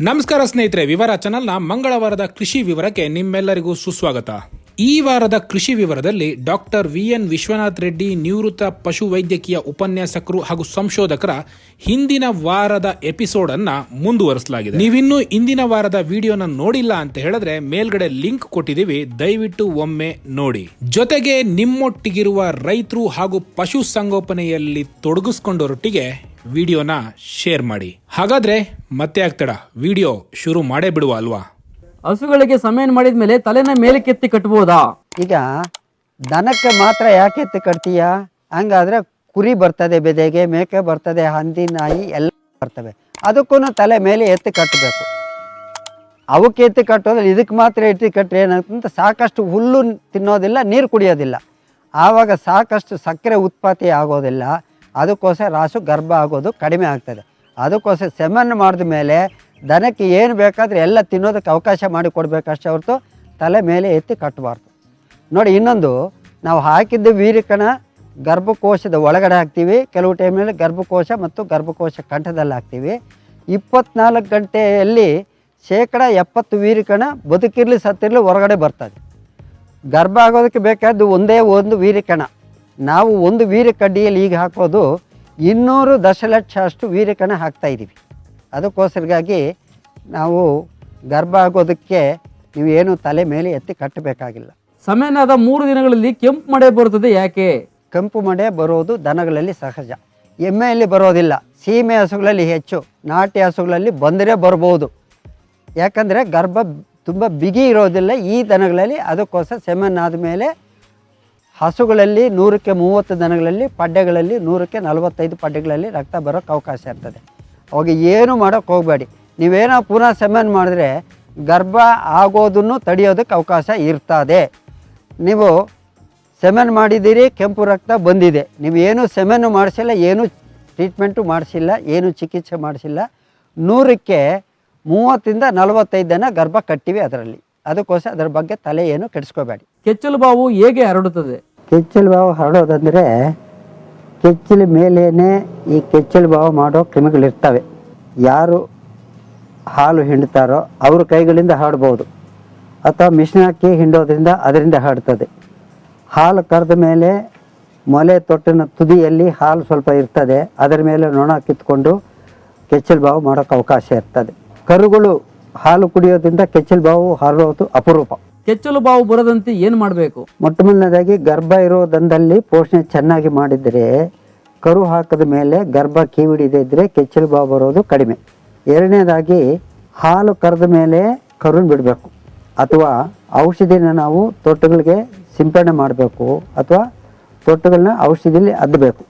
ನಮಸ್ಕಾರ ಸ್ನೇಹಿತರೆ ವಿವರ ಚಾನಲ್ನ ಮಂಗಳವಾರದ ಕೃಷಿ ವಿವರಕ್ಕೆ ನಿಮ್ಮೆಲ್ಲರಿಗೂ ಸುಸ್ವಾಗತ. ಈ ವಾರದ ಕೃಷಿ ವಿವರದಲ್ಲಿ doctor V N Vishwanath Reddy ನಿವೃತ್ತ ಪಶು ವೈದ್ಯಕೀಯ ಉಪನ್ಯಾಸಕರು ಹಾಗೂ ಸಂಶೋಧಕರ ಹಿಂದಿನ ವಾರದ ಎಪಿಸೋಡ್ ಅನ್ನ ಮುಂದುವರಿಸಲಾಗಿದೆ. ನೀವಿನ್ನೂ ಹಿಂದಿನ ವಾರದ ವಿಡಿಯೋನ ನೋಡಿಲ್ಲ ಅಂತ ಹೇಳಿದ್ರೆ ಮೇಲ್ಗಡೆ ಲಿಂಕ್ ಕೊಟ್ಟಿದ್ದೀವಿ. ದಯವಿಟ್ಟು ಒಮ್ಮೆ ನೋಡಿ. ಜೊತೆಗೆ ನಿಮ್ಮೊಟ್ಟಿಗಿರುವ ರೈತರು ಹಾಗೂ ಪಶು ಸಂಗೋಪನೆಯಲ್ಲಿ ತೊಡಗಿಸ್ಕೊಂಡವರೊಟ್ಟಿಗೆ ವಿಡಿಯೋನ ಶೇರ್ ಮಾಡಿ. ಹಾಗಾದ್ರೆ ಮತ್ತೆ ಆಗ್ತಡ. ವಿಡಿಯೋ ಶುರು ಮಾಡೇ ಬಿಡುವ ಅಲ್ವಾ? ಹಸುಗಳಿಗೆ ಸಮೇನ್ ಮಾಡಿದ ಮೇಲೆ ತಲೆನ ಮೇಲೆ ಕೆತ್ತಿ ಕಟ್ಬೋದಾ ಈಗ ದನಕ್ಕೆ ಮಾತ್ರ ಯಾಕೆ ಎತ್ತಿ ಕಟ್ತೀಯ? ಹಂಗಾದ್ರೆ ಕುರಿ ಬರ್ತದೆ, ಬೆದೆಗೆ, ಮೇಕೆ ಬರ್ತದೆ, ಹಂದಿ, ನಾಯಿ ಎಲ್ಲ ಬರ್ತವೆ. ಅದಕ್ಕೂ ತಲೆ ಮೇಲೆ ಎತ್ತಿ ಕಟ್ಟಬೇಕು. ಅವಕ್ಕೆ ಎತ್ತಿ ಕಟ್ಟೋದ್ರೆ ಇದಕ್ಕೆ ಮಾತ್ರ ಎತ್ತಿ ಕಟ್ಟರೆ ಏನಂತ ಸಾಕಷ್ಟು ಹುಲ್ಲು ತಿನ್ನೋದಿಲ್ಲ, ನೀರು ಕುಡಿಯೋದಿಲ್ಲ. ಆವಾಗ ಸಾಕಷ್ಟು ಸಕ್ಕರೆ ಉತ್ಪತ್ತಿ ಆಗೋದಿಲ್ಲ. ಅದಕ್ಕೋಸ್ಕರ ರಾಸು ಗರ್ಭ ಆಗೋದು ಕಡಿಮೆ ಆಗ್ತದೆ. ಅದಕ್ಕೋಸ್ಕರ ಸೆಮನ್ ಮಾಡಿದ ಮೇಲೆ ದನಕ್ಕೆ ಏನು ಬೇಕಾದರೆ ಎಲ್ಲ ತಿನ್ನೋದಕ್ಕೆ ಅವಕಾಶ ಮಾಡಿ ಕೊಡಬೇಕಷ್ಟೇ ಹೊರತು ತಲೆ ಮೇಲೆ ಎತ್ತಿ ಕಟ್ಟಬಾರ್ದು. ನೋಡಿ, ಇನ್ನೊಂದು, ನಾವು ಹಾಕಿದ್ದ ವೀರ್ಯಕಣ ಗರ್ಭಕೋಶದ ಒಳಗಡೆ ಹಾಕ್ತೀವಿ. ಕೆಲವು ಟೈಮಲ್ಲಿ ಗರ್ಭಕೋಶ ಮತ್ತು ಗರ್ಭಕೋಶ ಕಂಠದಲ್ಲಿ ಹಾಕ್ತೀವಿ. ಇಪ್ಪತ್ನಾಲ್ಕು ಗಂಟೆಯಲ್ಲಿ ಶೇಕಡ ಎಪ್ಪತ್ತು ವೀರ್ಯಕಣ ಬದುಕಿರಲಿ, ಸತ್ತಿರಲಿ ಹೊರಗಡೆ ಬರ್ತದೆ. ಗರ್ಭ ಆಗೋದಕ್ಕೆ ಬೇಕಾದ್ದು ಒಂದೇ ಒಂದು ವೀರ್ಯಕಣ ನಾವು ಒಂದು ವೀರ್ಯಕಡ್ಡಿಯಲ್ಲಿ ಈಗ ಹಾಕೋದು ಇನ್ನೂರು ದಶಲಕ್ಷ ಅಷ್ಟು ವೀರ್ಯಕಣ ಹಾಕ್ತಾ ಇದ್ದೀವಿ. ಅದಕ್ಕೋಸ್ಕರಗಾಗಿ ನಾವು ಗರ್ಭ ಆಗೋದಕ್ಕೆ ನೀವು ಏನು ತಲೆ ಮೇಲೆ ಎತ್ತಿ ಕಟ್ಟಬೇಕಾಗಿಲ್ಲ. ಸಮಯನಾದ ಮೂರು ದಿನಗಳಲ್ಲಿ ಕೆಂಪು ಮಳೆ ಬರುತ್ತದೆ ಯಾಕೆ? ಕೆಂಪು ಮಡೆ ಬರೋದು ದನಗಳಲ್ಲಿ ಸಹಜ. ಎಮ್ಮೆಯಲ್ಲಿ ಬರೋದಿಲ್ಲ ಸೀಮೆ ಹಸುಗಳಲ್ಲಿ ಹೆಚ್ಚು ನಾಟಿ ಹಸುಗಳಲ್ಲಿ ಬಂದರೆ ಬರ್ಬೋದು. ಯಾಕಂದರೆ ಗರ್ಭ ತುಂಬ ಬಿಗಿ ಇರೋದಿಲ್ಲ ಈ ದನಗಳಲ್ಲಿ ಅದಕ್ಕೋಸ್ಕರ ಸೆಮನ್ ಆದಮೇಲೆ ಹಸುಗಳಲ್ಲಿ ನೂರಕ್ಕೆ ಮೂವತ್ತು ದನಗಳಲ್ಲಿ ಪಡ್ಡೆಗಳಲ್ಲಿ ನೂರಕ್ಕೆ ನಲವತ್ತೈದು ಪಡ್ಡೆಗಳಲ್ಲಿ ರಕ್ತ ಬರೋಕ್ಕೆ ಅವಕಾಶ ಇರ್ತದೆ. ಅವಾಗ ಏನು ಮಾಡೋಕ್ಕೆ ಹೋಗಬೇಡಿ. ನೀವೇನೋ ಪುನಃ ಸೆಮನ್ ಮಾಡಿದ್ರೆ ಗರ್ಭ ಆಗೋದನ್ನು ತಡೆಯೋದಕ್ಕೆ ಅವಕಾಶ ಇರ್ತದೆ. ನೀವು ಸೆಮೆನ್ ಮಾಡಿದ್ದೀರಿ ಕೆಂಪು ರಕ್ತ ಬಂದಿದೆ. ನೀವು ಏನು ಸೆಮೆನ್ನು ಮಾಡಿಸಿಲ್ಲ ಏನು ಟ್ರೀಟ್ಮೆಂಟು ಮಾಡಿಸಿಲ್ಲ ಏನು ಚಿಕಿತ್ಸೆ ಮಾಡಿಸಿಲ್ಲ ನೂರಕ್ಕೆ ಮೂವತ್ತಿಂದ ನಲವತ್ತೈದು ಜನ ಗರ್ಭ ಕಟ್ಟಿವೆ ಅದರಲ್ಲಿ. ಅದಕ್ಕೋಸ್ಕರ ಅದರ ಬಗ್ಗೆ ತಲೆ ಏನು ಕೆಡಿಸ್ಕೋಬೇಡಿ. ಕೆಚ್ಚಲು ಬಾವು ಹೇಗೆ ಹರಡುತ್ತದೆ? ಕೆಚ್ಚಲು ಬಾವು ಹರಡೋದಂದರೆ ಕೆಚ್ಚಲು ಮೇಲೇನೆ ಈ ಕೆಚ್ಚಲು ಭಾವ ಮಾಡೋ ಕ್ರಿಮಿಗಳಿರ್ತವೆ. ಯಾರು ಹಾಲು ಹಿಂಡ್ತಾರೋ ಅವ್ರ ಕೈಗಳಿಂದ ಹಾಡ್ಬೋದು. ಅಥವಾ ಮಿಷಿನ್ ಹಾಕಿ ಹಿಂಡೋದ್ರಿಂದ ಅದರಿಂದ ಹಾಡ್ತದೆ. ಹಾಲು ಕರೆದ ಮೇಲೆ ಮೊಲೆ ತೊಟ್ಟಿನ ತುದಿಯಲ್ಲಿ ಹಾಲು ಸ್ವಲ್ಪ ಇರ್ತದೆ. ಅದರ ಮೇಲೆ ನೊಣ ಕಿತ್ಕೊಂಡು ಕೆಚ್ಚಲು ಬಾವು ಮಾಡೋಕ್ಕೆ ಅವಕಾಶ ಇರ್ತದೆ. ಕರುಗಳು ಹಾಲು ಕುಡಿಯೋದ್ರಿಂದ ಕೆಚ್ಚಲು ಬಾವು ಹರಡೋದು ಅಪರೂಪ. ಕೆಚ್ಚಲು ಬಾವು ಬರದಂತೆ ಏನು ಮಾಡಬೇಕು? ಮೊಟ್ಟ ಮೊದಲನೇದಾಗಿ ಗರ್ಭ ಇರೋ ದಂದಲ್ಲಿ ಪೋಷಣೆ ಚೆನ್ನಾಗಿ ಮಾಡಿದರೆ, ಕರು ಹಾಕಿದ ಮೇಲೆ ಗರ್ಭ ಕಿವಿಡಿದೆ ಇದ್ರೆ ಕೆಚ್ಚಲು ಬಾವು ಬರೋದು ಕಡಿಮೆ. ಎರಡನೇದಾಗಿ, ಹಾಲು ಕರೆದ ಮೇಲೆ ಕರುನ ಬಿಡಬೇಕು. ಅಥವಾ ಔಷಧಿನ ನಾವು ತೊಟ್ಟುಗಳಿಗೆ ಸಿಂಪಡಣೆ ಮಾಡಬೇಕು, ಅಥವಾ ತೊಟ್ಟುಗಳನ್ನ ಔಷಧಿಲಿ ಅದ್ದಬೇಕು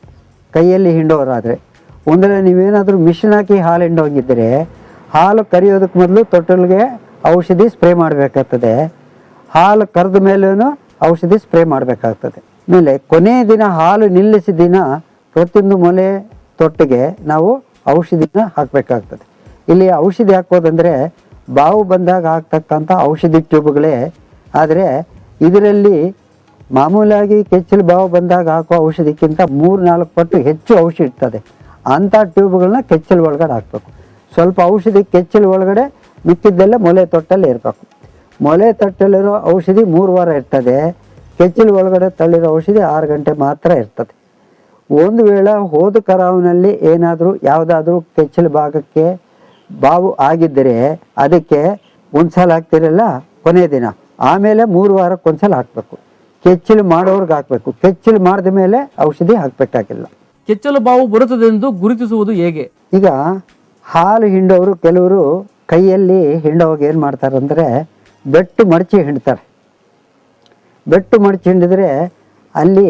ಕೈಯಲ್ಲಿ ಹಿಂಡೋರಾದರೆ. ಒಂದರೆ ನೀವೇನಾದರೂ ಮಿಷನ್ ಹಾಕಿ ಹಾಲು ಹಿಂಡೋಗಿದ್ದರೆ ಹಾಲು ಕರಿಯೋದಕ್ಕೆ ಮೊದಲು ತೊಟ್ಟುಗಳಿಗೆ ಔಷಧಿ ಸ್ಪ್ರೇ ಮಾಡಬೇಕಾಗ್ತದೆ. ಹಾಲು ಕರೆದ ಮೇಲೂ ಔಷಧಿ ಸ್ಪ್ರೇ ಮಾಡಬೇಕಾಗ್ತದೆ. ಆಮೇಲೆ ಕೊನೆಯ ದಿನ ಹಾಲು ನಿಲ್ಲಿಸಿದ ದಿನ ಪ್ರತಿಯೊಂದು ಮೊಲೆ ತೊಟ್ಟಿಗೆ ನಾವು ಔಷಧಿನ ಹಾಕಬೇಕಾಗ್ತದೆ. ಇಲ್ಲಿ ಔಷಧಿ ಹಾಕೋದಂದರೆ ಬಾವು ಬಂದಾಗ ಹಾಕ್ತಕ್ಕಂಥ ಔಷಧಿ ಟ್ಯೂಬ್ಗಳೇ, ಆದರೆ ಇದರಲ್ಲಿ ಮಾಮೂಲಾಗಿ ಕೆಚ್ಚಲು ಬಾವು ಬಂದಾಗ ಹಾಕೋ ಔಷಧಿಕ್ಕಿಂತ ಮೂರು ನಾಲ್ಕು ಪಟ್ಟು ಹೆಚ್ಚು ಔಷಧಿ ಇರ್ತದೆ. ಅಂಥ ಟ್ಯೂಬ್ಗಳನ್ನ ಕೆಚ್ಚಲು ಒಳಗಡೆ ಹಾಕಬೇಕು. ಸ್ವಲ್ಪ ಔಷಧಿ ಕೆಚ್ಚಲು ಒಳಗಡೆ ಮಿಕ್ಕಿದ್ದೆಲ್ಲ ಮೊಲೆ ತೊಟ್ಟಲ್ಲಿ ಇರಬೇಕು. ಮೊಲೆ ತಟ್ಟಲ್ಲಿರೋ ಔಷಧಿ ಮೂರು ವಾರ ಇರ್ತದೆ ಕೆಚ್ಚಲು ಒಳಗಡೆ ತಳ್ಳಿರೋ ಔಷಧಿ ಆರು ಗಂಟೆ ಮಾತ್ರ ಇರ್ತದೆ. ಒಂದು ವೇಳೆ ಹೋದ ಕರಾವಿನಲ್ಲಿ ಏನಾದರೂ ಯಾವುದಾದ್ರೂ ಕೆಚ್ಚಲು ಭಾಗಕ್ಕೆ ಬಾವು ಆಗಿದ್ದರೆ ಅದಕ್ಕೆ ಒಂದ್ಸಲ ಹಾಕ್ತಿರಲ್ಲ ಕೊನೆಯ ದಿನ. ಆಮೇಲೆ ಮೂರು ವಾರಕ್ಕೆ ಒಂದ್ಸಲ ಹಾಕಬೇಕು. ಕೆಚ್ಚಲು ಮಾಡೋರ್ಗೆ ಹಾಕಬೇಕು. ಕೆಚ್ಚಲು ಮಾಡಿದ ಮೇಲೆ ಔಷಧಿ ಹಾಕಬೇಕಾಗಿಲ್ಲ. ಕೆಚ್ಚಲು ಬಾವು ಬರುತ್ತದೆಂದು ಗುರುತಿಸುವುದು ಹೇಗೆ? ಈಗ ಹಾಲು ಹಿಂಡೋರು ಕೆಲವರು ಕೈಯಲ್ಲಿ ಹಿಂಡೋವಾಗ ಏನು ಮಾಡ್ತಾರೆ ಅಂದರೆ ಬೆಟ್ಟು ಮಡಚಿ ಹಿಂಡ್ತಾರೆ. ಬೆಟ್ಟು ಮಡಚಿ ಹಿಂಡಿದ್ರೆ ಅಲ್ಲಿ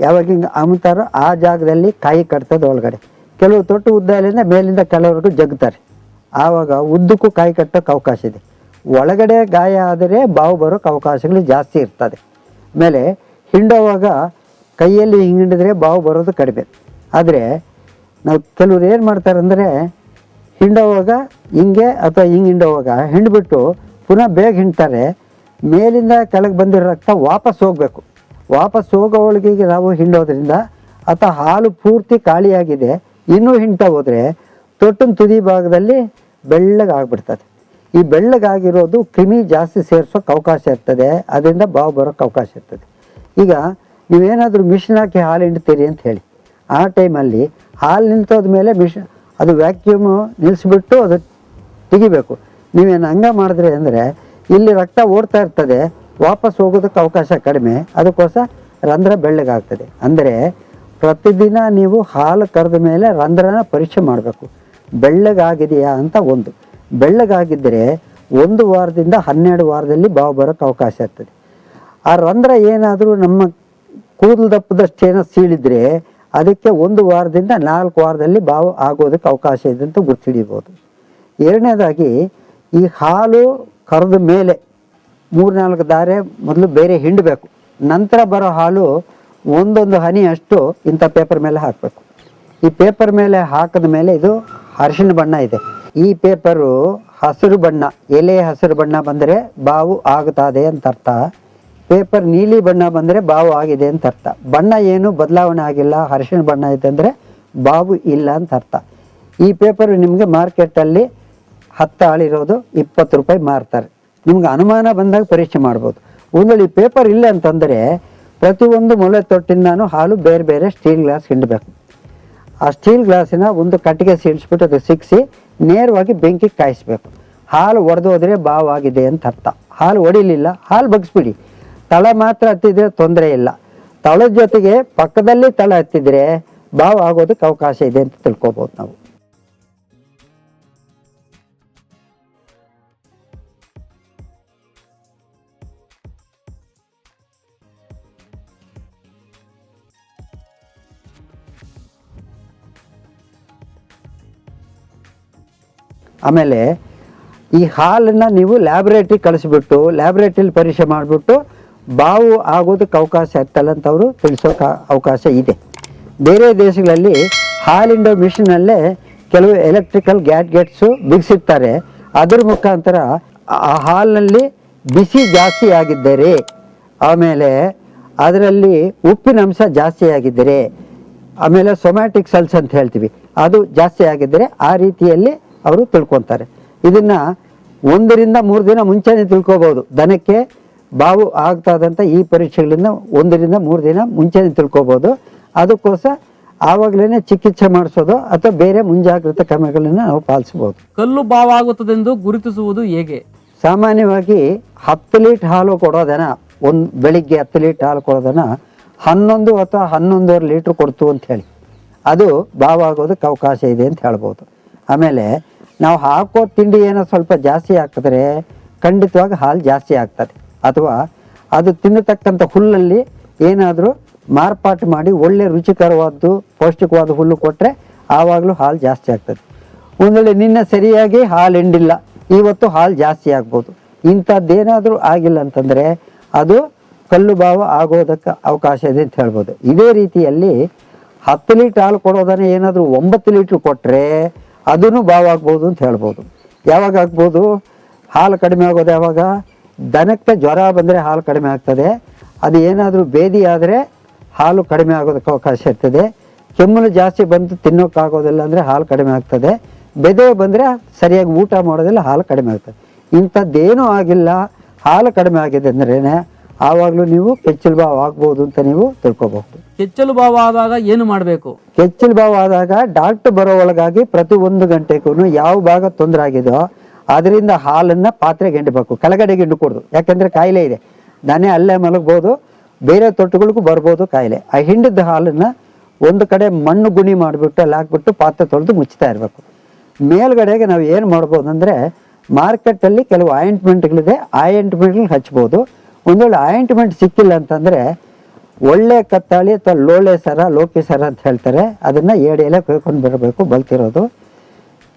ಯಾವಾಗ ಹಿಂಗೆ ಅಮ್ತಾರೋ ಆ ಜಾಗದಲ್ಲಿ ಕಾಯಿ ಕಟ್ತದೆ ಒಳಗಡೆ. ಕೆಲವು ತೊಟ್ಟು ಉದ್ದಲಿಂದ ಮೇಲಿಂದ ಕೆಲವರೆಗೂ ಜಗ್ತಾರೆ. ಆವಾಗ ಉದ್ದಕ್ಕೂ ಕಾಯಿ ಕಟ್ಟೋಕೆ ಅವಕಾಶ ಇದೆ. ಒಳಗಡೆ ಗಾಯ ಆದರೆ ಬಾವು ಬರೋಕೆ ಅವಕಾಶಗಳು ಜಾಸ್ತಿ ಇರ್ತದೆ. ಮೇಲೆ ಹಿಂಡೋವಾಗ ಕೈಯಲ್ಲಿ ಹಿಂಡಿದ್ರೆ ಬಾವು ಬರೋದು ಕಡಿಮೆ. ಆದರೆ ನಾವು ಕೆಲವ್ರು ಏನು ಮಾಡ್ತಾರೆ ಅಂದರೆ ಹಿಂಡೋವಾಗ ಹಿಂಗೆ ಅಥವಾ ಹಿಂಗೆ ಹಿಂಡೋವಾಗ ಹಿಂಡ್ಬಿಟ್ಟು ಪುನಃ ಬೇಗ ಹಿಂಡ್ತಾರೆ, ಮೇಲಿಂದ ಕೆಳಗೆ ಬಂದಿರೋ ರಕ್ತ ವಾಪಸ್ ಹೋಗಬೇಕು. ವಾಪಸ್ ಹೋಗೋಳಿಗೆ ನಾವು ಹಿಂಡೋದ್ರಿಂದ ಆತ ಹಾಲು ಪೂರ್ತಿ ಖಾಲಿಯಾಗಿದೆ. ಇನ್ನೂ ಹಿಂಡ್ತಾ ಹೋದರೆ ತೊಟ್ಟಿನ ತುದಿ ಭಾಗದಲ್ಲಿ ಬೆಳ್ಳಗಾಗ್ಬಿಡ್ತದೆ. ಈ ಬೆಳ್ಳಗಾಗಿರೋದು ಕ್ರಿಮಿ ಜಾಸ್ತಿ ಸೇರಿಸೋಕೆ ಅವಕಾಶ ಇರ್ತದೆ, ಅದರಿಂದ ಬಾವು ಬರೋಕ್ಕೆ ಅವಕಾಶ ಇರ್ತದೆ. ಈಗ ನೀವೇನಾದರೂ ಮಿಷಿನ್ ಹಾಕಿ ಹಾಲು ಹಿಂಡ್ತೀರಿ ಅಂತ ಹೇಳಿ. ಆ ಟೈಮಲ್ಲಿ ಹಾಲು ನಿಂತೋದ ಮೇಲೆ ಮಿಷಿನ್ ಅದು ವ್ಯಾಕ್ಯೂಮು ನಿಲ್ಲಿಸ್ಬಿಟ್ಟು ಅದು ತೆಗಿಬೇಕು. ನೀವೇನು ಹಂಗ ಮಾಡಿದ್ರಿ ಅಂದರೆ ಇಲ್ಲಿ ರಕ್ತ ಓಡ್ತಾ ಇರ್ತದೆ, ವಾಪಸ್ ಹೋಗೋದಕ್ಕೆ ಅವಕಾಶ ಕಡಿಮೆ, ಅದಕ್ಕೋಸ್ಕರ ರಂಧ್ರ ಬೆಳ್ಳಗಾಗ್ತದೆ. ಅಂದರೆ ಪ್ರತಿದಿನ ನೀವು ಹಾಲು ಕರೆದ ಮೇಲೆ ರಂಧ್ರನ ಪರೀಕ್ಷೆ ಮಾಡಬೇಕು. ಬೆಳ್ಳಗಾಗಿದೆಯಾ ಅಂತ ಒಂದು. ಬೆಳ್ಳಗಾಗಿದ್ದರೆ ಒಂದು ವಾರದಿಂದ ಹನ್ನೆರಡು ವಾರದಲ್ಲಿ ಬಾವು ಬರೋಕ್ಕೆ ಅವಕಾಶ ಇರ್ತದೆ. ಆ ರಂಧ್ರ ಏನಾದರೂ ನಮ್ಮ ಕೂದಲು ದಪ್ಪದಷ್ಟೇನೋ ಸೀಳಿದರೆ ಅದಕ್ಕೆ ಒಂದು ವಾರದಿಂದ ನಾಲ್ಕು ವಾರದಲ್ಲಿ ಬಾವು ಆಗೋದಕ್ಕೆ ಅವಕಾಶ ಇದೆ ಅಂತ ಗುರ್ತಿಡಿಬೋದು ಎರಡನೇದಾಗಿ ಈ ಹಾಲು ಕರೆದ ಮೇಲೆ ಮೂರು ನಾಲ್ಕು ದಾರೆ ಮೊದಲು ಬೇರೆ ಹಿಂಡಬೇಕು. ನಂತರ ಬರೋ ಹಾಲು ಒಂದೊಂದು ಹನಿ ಅಷ್ಟು ಇಂಥ ಪೇಪರ್ ಮೇಲೆ ಹಾಕಬೇಕು. ಈ ಪೇಪರ್ ಮೇಲೆ ಹಾಕಿದ ಮೇಲೆ ಇದು ಅರಿಶಿಣ ಬಣ್ಣ ಇದೆ. ಈ ಪೇಪರು ಹಸಿರು ಬಣ್ಣ, ಎಲೆ ಹಸಿರು ಬಣ್ಣ ಬಂದರೆ ಬಾವು ಆಗುತ್ತದೆ ಅಂತ ಅರ್ಥ. ಪೇಪರ್ ನೀಲಿ ಬಣ್ಣ ಬಂದರೆ ಬಾವು ಆಗಿದೆ ಅಂತ ಅರ್ಥ. ಬಣ್ಣ ಏನು ಬದಲಾವಣೆ ಆಗಿಲ್ಲ, ಅರಿಶಿಣ ಬಣ್ಣ ಇದೆ ಅಂದರೆ ಬಾವು ಇಲ್ಲ ಅಂತ ಅರ್ಥ. ಈ ಪೇಪರ್ ನಿಮಗೆ ಮಾರ್ಕೆಟಲ್ಲಿ ಹತ್ತು ಆಳಿರೋದು ಇಪ್ಪತ್ತು ರೂಪಾಯಿ ಮಾರ್ತಾರೆ. ನಿಮ್ಗೆ ಅನುಮಾನ ಬಂದಾಗ ಪರೀಕ್ಷೆ ಮಾಡ್ಬೋದು. ಒಂದು ವೇಳೆ ಈ ಪೇಪರ್ ಇಲ್ಲ ಅಂತಂದರೆ ಪ್ರತಿಯೊಂದು ಮೊಳೆ ತೊಟ್ಟಿಂದಾನು ಹಾಲು ಬೇರೆ ಬೇರೆ ಸ್ಟೀಲ್ ಗ್ಲಾಸ್ ಹಿಂಡಬೇಕು. ಆ ಸ್ಟೀಲ್ ಗ್ಲಾಸಿನ ಒಂದು ಕಟ್ಟಿಗೆ ಸೀಳಿಸ್ಬಿಟ್ಟು ಅದು ಸಿಕ್ಕಿಸಿ ನೇರವಾಗಿ ಬೆಂಕಿ ಕಾಯಿಸ್ಬೇಕು. ಹಾಲು ಒಡೆದೋದ್ರೆ ಬಾವಾಗಿದೆ ಅಂತ ಅರ್ಥ. ಹಾಲು ಒಡಿಲಿಲ್ಲ, ಹಾಲು ಬಗ್ಸ್ಬಿಡಿ. ತಳೆ ಮಾತ್ರ ಹತ್ತಿದ್ರೆ ತೊಂದರೆ ಇಲ್ಲ. ತಳದ ಜೊತೆಗೆ ಪಕ್ಕದಲ್ಲಿ ತಳ ಹತ್ತಿದ್ರೆ ಬಾವು ಆಗೋದಕ್ಕೆ ಅವಕಾಶ ಇದೆ ಅಂತ ತಿಳ್ಕೊಬೋದು ನಾವು. ಆಮೇಲೆ ಈ ಹಾಲನ್ನು ನೀವು ಲ್ಯಾಬ್ರೇಟ್ರಿ ಕಳಿಸ್ಬಿಟ್ಟು ಲ್ಯಾಬ್ರೇಟ್ರಿಲಿ ಪರೀಕ್ಷೆ ಮಾಡಿಬಿಟ್ಟು ಬಾವು ಆಗೋದಕ್ಕೆ ಅವಕಾಶ ಇರ್ತಲ್ಲ ಅಂತ ಅವರು ತಿಳಿಸೋಕೆ ಅವಕಾಶ ಇದೆ. ಬೇರೆ ದೇಶಗಳಲ್ಲಿ ಹಾಲಿಂಡೋ ಮಿಷಿನಲ್ಲೇ ಕೆಲವು ಎಲೆಕ್ಟ್ರಿಕಲ್ ಗ್ಯಾಡ್ಗೆಟ್ಸು ಬಿಗಿಸಿರ್ತಾರೆ. ಅದ್ರ ಮುಖಾಂತರ ಆ ಹಾಲಿನಲ್ಲಿ ಬಿಸಿ ಜಾಸ್ತಿ ಆಗಿದ್ದರೆ, ಆಮೇಲೆ ಅದರಲ್ಲಿ ಉಪ್ಪಿನ ಅಂಶ ಜಾಸ್ತಿ ಆಗಿದ್ದರೆ, ಆಮೇಲೆ ಸೊಮ್ಯಾಟಿಕ್ ಸೆಲ್ಸ್ ಅಂತ ಹೇಳ್ತೀವಿ, ಅದು ಜಾಸ್ತಿ ಆಗಿದ್ದರೆ ಆ ರೀತಿಯಲ್ಲಿ ಅವರು ತಿಳ್ಕೊತಾರೆ. ಇದನ್ನ ಒಂದರಿಂದ ಮೂರು ದಿನ ಮುಂಚೆನೆ ತಿಳ್ಕೊಬೋದು. ದನಕ್ಕೆ ಬಾವು ಆಗ್ತದಂತ ಈ ಪರೀಕ್ಷೆಗಳಿಂದ ಒಂದರಿಂದ ಮೂರು ದಿನ ಮುಂಚೆನೆ ತಿಳ್ಕೊಬೋದು. ಅದಕ್ಕೋಸ್ಕರ ಆವಾಗಲೇ ಚಿಕಿತ್ಸೆ ಮಾಡಿಸೋದು ಅಥವಾ ಬೇರೆ ಮುಂಜಾಗ್ರತಾ ಕ್ರಮಗಳನ್ನು ನಾವು ಪಾಲಿಸಬಹುದು. ಕಲ್ಲು ಬಾವಾಗುತ್ತದೆಂದು ಗುರುತಿಸುವುದು ಹೇಗೆ? ಸಾಮಾನ್ಯವಾಗಿ ಹತ್ತು ಲೀಟ್ ಹಾಲು ಕೊಡೋದನ ಒಂದು ಬೆಳಿಗ್ಗೆ ಹತ್ತು ಲೀಟ್ ಹಾಲು ಕೊಡೋದನ ಹನ್ನೊಂದು ಅಥವಾ ಹನ್ನೊಂದುವರೆ ಲೀಟ್ರ್ ಕೊಡ್ತು ಅಂತ ಹೇಳಿ. ಅದು ಬಾವಾಗೋದಕ್ಕೆ ಅವಕಾಶ ಇದೆ ಅಂತ ಹೇಳ್ಬೋದು. ಆಮೇಲೆ ನಾವು ಹಾಕೋ ತಿಂಡಿ ಏನೋ ಸ್ವಲ್ಪ ಜಾಸ್ತಿ ಹಾಕಿದ್ರೆ ಖಂಡಿತವಾಗಿ ಹಾಲು ಜಾಸ್ತಿ ಆಗ್ತದೆ. ಅಥವಾ ಅದು ತಿನ್ನತಕ್ಕಂಥ ಹುಲ್ಲಲ್ಲಿ ಏನಾದರೂ ಮಾರ್ಪಾಟು ಮಾಡಿ ಒಳ್ಳೆ ರುಚಿಕರವಾದ್ದು, ಪೌಷ್ಟಿಕವಾದ ಹುಲ್ಲು ಕೊಟ್ಟರೆ ಆವಾಗಲೂ ಹಾಲು ಜಾಸ್ತಿ ಆಗ್ತದೆ. ಒಂದು ವೇಳೆ ನಿನ್ನೆ ಸರಿಯಾಗಿ ಹಾಲು ಹಿಂಡಿಲ್ಲ, ಇವತ್ತು ಹಾಲು ಜಾಸ್ತಿ ಆಗ್ಬೋದು. ಇಂಥದ್ದೇನಾದರೂ ಆಗಿಲ್ಲ ಅಂತಂದರೆ ಅದು ಕಲ್ಲು ಭಾವ ಆಗೋದಕ್ಕೆ ಅವಕಾಶ ಇದೆ ಅಂತ ಹೇಳ್ಬೋದು. ಇದೇ ರೀತಿಯಲ್ಲಿ ಹತ್ತು ಲೀಟ್ರ್ ಹಾಲು ಕೊಡೋದನ್ನು ಏನಾದರೂ ಒಂಬತ್ತು ಲೀಟ್ರ್ ಕೊಟ್ಟರೆ ಅದೂ ಭಾವ ಆಗ್ಬೋದು ಅಂತ ಹೇಳ್ಬೋದು. ಯಾವಾಗ ಆಗ್ಬೋದು? ಹಾಲು ಕಡಿಮೆ ಆಗೋದು ಯಾವಾಗ? ದನಕ್ಕೆ ಜ್ವರ ಬಂದರೆ ಹಾಲು ಕಡಿಮೆ ಆಗ್ತದೆ. ಅದು ಏನಾದರೂ ಬೇದಿ ಆದರೆ ಹಾಲು ಕಡಿಮೆ ಆಗೋದಕ್ಕೆ ಅವಕಾಶ ಇರ್ತದೆ. ಕೆಮ್ಮಲು ಜಾಸ್ತಿ ಬಂದು ತಿನ್ನೋಕ್ಕಾಗೋದಿಲ್ಲ ಅಂದರೆ ಹಾಲು ಕಡಿಮೆ ಆಗ್ತದೆ. ಬೆದೆ ಬಂದರೆ ಸರಿಯಾಗಿ ಊಟ ಮಾಡೋದಿಲ್ಲ, ಹಾಲು ಕಡಿಮೆ ಆಗ್ತದೆ. ಇಂಥದ್ದೇನೂ ಆಗಿಲ್ಲ. ಹಾಲು ಕಡಿಮೆ ಆಗಿದೆ ಅಂದ್ರೇ ಆವಾಗಲೂ ನೀವು ಕೆಚ್ಚಲು ಭಾವ ಆಗ್ಬೋದು ಅಂತ ನೀವು ತಿಳ್ಕೊಬಹುದು. ಕೆಚ್ಚಲು ಭಾವ ಆದಾಗ ಏನು ಮಾಡಬೇಕು? ಕೆಚ್ಚಲು ಭಾವ ಆದಾಗ ಡಾಕ್ಟರ್ ಬರೋ ಒಳಗಾಗಿ ಪ್ರತಿ ಒಂದು ಗಂಟೆಗೂ ಯಾವ ಭಾಗ ತೊಂದರೆ ಆಗಿದೋ ಅದರಿಂದ ಹಾಲನ್ನ ಪಾತ್ರೆಗೆ ಗಿಂಡಬೇಕು ಕೆಳಗಡೆ ಹಿಂಡಕೂಡ್ದು. ಯಾಕಂದ್ರೆ ಕಾಯಿಲೆ ಇದೆ. ನಾನೇ ಅಲ್ಲೇ ಮಲಗ್ಬೋದು ಬೇರೆ ತೊಟ್ಟುಗಳಿಗೂ ಬರ್ಬೋದು ಕಾಯಿಲೆ. ಆ ಹಿಂಡಿದ ಹಾಲನ್ನ ಒಂದು ಕಡೆ ಮಣ್ಣು ಗುಣಿ ಮಾಡಿಬಿಟ್ಟು ಅಲ್ಲಿ ಹಾಕ್ಬಿಟ್ಟು ಪಾತ್ರೆ ತೊಳೆದು ಮುಚ್ತಾ ಇರಬೇಕು. ಮೇಲ್ಗಡೆಗೆ ನಾವು ಏನು ಮಾಡ್ಬೋದು ಅಂದರೆ ಮಾರ್ಕೆಟಲ್ಲಿ ಕೆಲವು ಆಯಿಂಟ್ಮೆಂಟ್ಗಳಿದೆ ಆಯಿಂಟ್ಮೆಂಟ್ಗಳು ಹಚ್ಬೋದು. ಒಂದು ವೇಳೆ ಆಯಿಂಟ್ಮೆಂಟ್ ಸಿಕ್ಕಿಲ್ಲ ಅಂತಂದರೆ ಒಳ್ಳೆ ಕತ್ತಾಳಿ ಅಥವಾ ಲೋಳೆ ಸರ, ಲೋಕಿ ಸರ ಅಂತ ಹೇಳ್ತಾರೆ. ಅದನ್ನು ಎಡೆ ಎಲೆ ಕೊಯ್ಕೊಂಡು ಬರಬೇಕು ಬಲ್ತಿರೋದು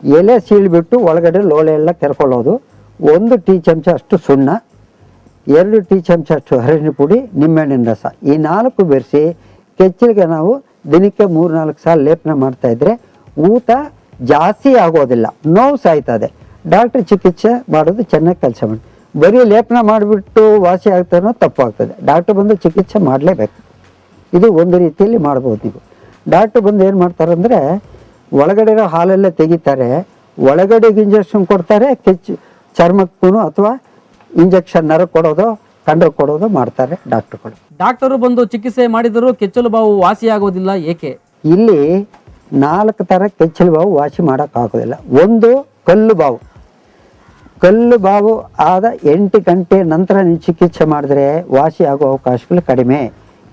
ಎಲೆ ಸೀಳ್ಬಿಟ್ಟು ಒಳಗಡೆ ಲೋಳೆ ಎಲ್ಲ ಕೆರ್ಕೊಳ್ಳೋದು. ಒಂದು ಟೀ ಚಮಚ ಅಷ್ಟು ಸುಣ್ಣ, ಎರಡು ಟೀ ಚಮಚ ಅಷ್ಟು ಅರಿಶಿನ ಪುಡಿ, ನಿಂಬೆಹಣ್ಣಿನ ರಸ. ಈ ನಾಲ್ಕು ಬೆರೆಸಿ ಕೆಚ್ಚಲಿಗೆ ನಾವು ದಿನಕ್ಕೆ ಮೂರು ನಾಲ್ಕು ಸಾಲ ಲೇಪನ ಮಾಡ್ತಾಯಿದ್ರೆ ಊತ ಜಾಸ್ತಿ ಆಗೋದಿಲ್ಲ, ನೋವು ಸಾಯ್ತದೆ. ಡಾಕ್ಟ್ರ್ ಚಿಕಿತ್ಸೆ ಮಾಡೋದು ಚೆನ್ನಾಗಿ ಕೆಲಸ ಮಾಡಿ ಬರೀ ಲೇಪನ ಮಾಡಿಬಿಟ್ಟು ವಾಸಿ ಆಗ್ತಾನೋ ತಪ್ಪಾಗ್ತದೆ. ಡಾಕ್ಟ್ರ್ ಬಂದು ಚಿಕಿತ್ಸೆ ಮಾಡಲೇಬೇಕು. ಇದು ಒಂದು ರೀತಿಯಲ್ಲಿ ಮಾಡ್ಬೋದು ನೀವು. ಡಾಕ್ಟ್ರ್ ಬಂದು ಏನು ಮಾಡ್ತಾರೆ ಅಂದರೆ ಒಳಗಡೆ ಇರೋ ಹಾಲೆಲ್ಲ ತೆಗಿತಾರೆ. ಒಳಗಡೆಗೆ ಇಂಜೆಕ್ಷನ್ ಕೊಡ್ತಾರೆ ಕೆಚ್ಚು ಚರ್ಮಕ್ಕೂ ಅಥವಾ ಇಂಜೆಕ್ಷನ್ ನರ ಕೊಡೋದು ಕಂಡು ಕೊಡೋದು ಮಾಡ್ತಾರೆ ಡಾಕ್ಟರ್ಗಳು. ಡಾಕ್ಟರು ಬಂದು ಚಿಕಿತ್ಸೆ ಮಾಡಿದರೂ ಕೆಚ್ಚಲು ಬಾವು ವಾಸಿಯಾಗೋದಿಲ್ಲ ಏಕೆ? ಇಲ್ಲಿ ನಾಲ್ಕು ಥರ ಕೆಚ್ಚಲು ಬಾವು ವಾಸಿ ಮಾಡೋಕ್ಕಾಗೋದಿಲ್ಲ. ಒಂದು ಕಲ್ಲು ಬಾವು. ಕಲ್ಲು ಬಾವು ಆದ ಎಂಟು ಗಂಟೆ ನಂತರ ನೀವು ಚಿಕಿತ್ಸೆ ಮಾಡಿದ್ರೆ ವಾಸಿ ಆಗೋ ಅವಕಾಶಗಳು ಕಡಿಮೆ.